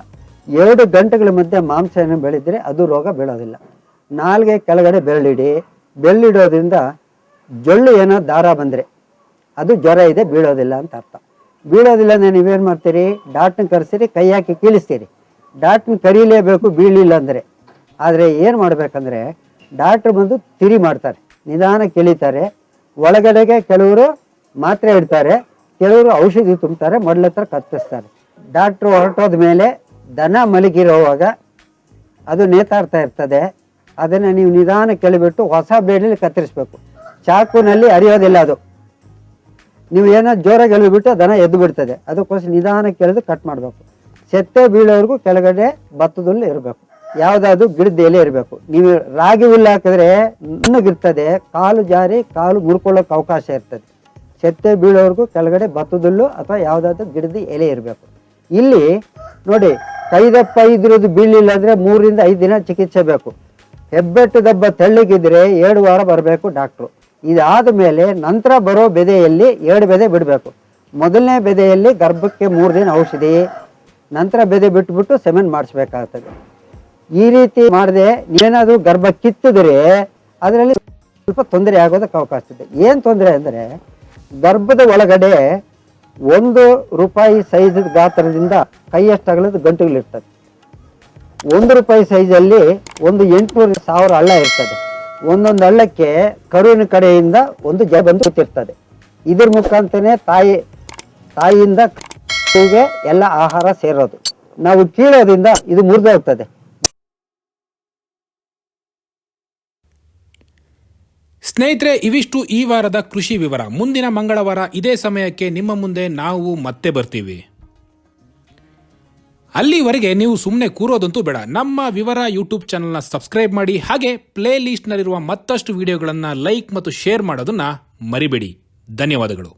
ಎರಡು ಗಂಟೆಗಳ ಮಧ್ಯೆ ಮಾಂಸ ಏನು ಬೆಳೆದರೆ ಅದು ರೋಗ ಬೀಳೋದಿಲ್ಲ. ನಾಲ್ಗೆ ಕೆಳಗಡೆ ಬೆರಳಿಡಿ. ಬೆರಳಿಡೋದ್ರಿಂದ ಜೊಳ್ಳು ಏನೋ ದಾರ ಬಂದರೆ ಅದು ಜ್ವರ ಇದೆ, ಬೀಳೋದಿಲ್ಲ ಅಂತ ಅರ್ಥ. ಬೀಳೋದಿಲ್ಲ ಅಂದರೆ ನೀವೇನು ಮಾಡ್ತೀರಿ? ಡಾಟ್ನ ಕರೆಸಿರಿ, ಕೈ ಹಾಕಿ ಕೀಳಿಸ್ತೀರಿ. ಡಾಟ್ನ ಕರೀಲೇಬೇಕು ಬೀಳಿಲ್ಲ ಅಂದರೆ. ಆದರೆ ಏನು ಮಾಡಬೇಕಂದ್ರೆ, ಡಾಕ್ಟ್ರ್ ಬಂದು ತಿರಿ ಮಾಡ್ತಾರೆ, ನಿಧಾನ ಕೆಳಿತಾರೆ. ಒಳಗಡೆಗೆ ಕೆಲವರು ಮಾತ್ರೆ ಇಡ್ತಾರೆ, ಕೆಲವರು ಔಷಧಿ ತುಂಬ್ತಾರೆ, ಮೊದಲ ಹತ್ರ ಕತ್ತಿಸ್ತಾರೆ ಡಾಕ್ಟ್ರು ಹೊರಟೋದ ಮೇಲೆ ದನ ಮಲಗಿರೋವಾಗ ಅದು ನೇತಾಡ್ತಾ ಇರ್ತದೆ. ಅದನ್ನು ನೀವು ನಿಧಾನ ಕೇಳಿಬಿಟ್ಟು ಹೊಸ ಬೇಡಲ್ಲಿ ಕತ್ತರಿಸ್ಬೇಕು. ಚಾಕುನಲ್ಲಿ ಅರಿಯೋದಿಲ್ಲ ಅದು. ನೀವು ಏನೋ ಜೋರಾಗಿ ಎಳ್ಬಿಟ್ಟು ದನ ಎದ್ದು ಬಿಡ್ತದೆ. ಅದಕ್ಕೋಸ್ಕರ ನಿಧಾನ ಎಳೆದು ಕಟ್ ಮಾಡಬೇಕು. ಸೆತ್ತೆ ಬೀಳೋವರೆಗೂ ಕೆಳಗಡೆ ಭತ್ತದಲ್ಲಿ ಇರಬೇಕು. ಯಾವುದಾದ್ರು ಗಿಡದ ಎಲೆ ಇರಬೇಕು. ನೀವು ರಾಗಿ ಹುಲ್ಲು ಹಾಕಿದ್ರೆ ನುಣ್ಣಗಿರ್ತದೆ, ಕಾಲು ಜಾರಿ, ಕಾಲು ಮುರ್ಕೊಳ್ಳೋಕೆ ಅವಕಾಶ ಇರ್ತದೆ. ಸೆತ್ತೆ ಬೀಳೋವರೆಗೂ ಕೆಳಗಡೆ ಭತ್ತದಲ್ಲು ಅಥವಾ ಯಾವುದಾದ್ರು ಗಿಡದ ಎಲೆ ಇರಬೇಕು. ಇಲ್ಲಿ ನೋಡಿ, ಕೈದಪ್ಪ ಇದ್ರದ್ದು ಬೀಳಿಲ್ಲ ಅಂದರೆ ಮೂರರಿಂದ ಐದು ದಿನ ಚಿಕಿತ್ಸೆ ಬೇಕು. ಹೆಬ್ಬೆಟ್ಟು ದಬ್ಬ ತೆಳ್ಳಗಿದ್ರೆ ಎರಡು ವಾರ ಬರಬೇಕು ಡಾಕ್ಟ್ರು. ಇದಾದ ಮೇಲೆ ನಂತರ ಬರೋ ಬೆದೆಯಲ್ಲಿ ಎರಡು ಬೆದೆ ಬಿಡಬೇಕು. ಮೊದಲನೇ ಬೆದೆಯಲ್ಲಿ ಗರ್ಭಕ್ಕೆ ಮೂರು ದಿನ ಔಷಧಿ, ನಂತರ ಬೆದೆ ಬಿಟ್ಬಿಟ್ಟು ಸೆಮೆಂಟ್ ಮಾಡಿಸ್ಬೇಕಾಗ್ತದೆ. ಈ ರೀತಿ ಮಾಡದೆ ಏನಾದರೂ ಗರ್ಭ ಕಿತ್ತಿದ್ರೆ ಅದರಲ್ಲಿ ಸ್ವಲ್ಪ ತೊಂದರೆ ಆಗೋದಕ್ಕೆ ಅವಕಾಶ ಇದೆ. ಏನು ತೊಂದರೆ ಅಂದರೆ ಗರ್ಭದ ಒಳಗಡೆ ಒಂದು ರೂಪಾಯಿ ಸೈಜ್ ಗಾತ್ರದಿಂದ ಕೈಯಷ್ಟು ಅಗಲದ ಗಂಟುಗಳಿರ್ತದೆ. ಒಂದು ರೂಪಾಯಿ ಸೈಜಲ್ಲಿ ಒಂದು ಎಂಟುನೂರು ಸಾವಿರ ಹಳ್ಳ ಇರ್ತದೆ. ಒಂದೊಂದು ಹಳ್ಳಕ್ಕೆ ಕರುವಿನ ಕಡೆಯಿಂದ ಒಂದು ಜಯ ಬಂದು ಕೂತಿರ್ತದೆ. ಇದ್ರ ಮುಖಾಂತರನೇ ತಾಯಿ, ತಾಯಿಯಿಂದ ಕರುವಿಗೆ ಎಲ್ಲ ಆಹಾರ ಸೇರೋದು. ನಾವು ಕೀಳೋದ್ರಿಂದ ಇದು ಮುರಿದು ಹೋಗ್ತದೆ. ಸ್ನೇಹಿತರೆ, ಇವಿಷ್ಟು ಈ ವಾರದ ಕೃಷಿ ವಿವರ. ಮುಂದಿನ ಮಂಗಳವಾರ ಇದೇ ಸಮಯಕ್ಕೆ ನಿಮ್ಮ ಮುಂದೆ ನಾವು ಮತ್ತೆ ಬರ್ತೀವಿ. ಅಲ್ಲಿವರೆಗೆ ನೀವು ಸುಮ್ಮನೆ ಕೂರೋದಂತೂ ಬೇಡ. ನಮ್ಮ ವಿವರ ಯೂಟ್ಯೂಬ್ ಚಾನಲ್ನ ಸಬ್ಸ್ಕ್ರೈಬ್ ಮಾಡಿ, ಹಾಗೆ ಪ್ಲೇ ಲಿಸ್ಟ್ನಲ್ಲಿರುವ ಮತ್ತಷ್ಟು ವಿಡಿಯೋಗಳನ್ನು ಲೈಕ್ ಮತ್ತು ಶೇರ್ ಮಾಡೋದನ್ನ ಮರಿಬೇಡಿ. ಧನ್ಯವಾದಗಳು.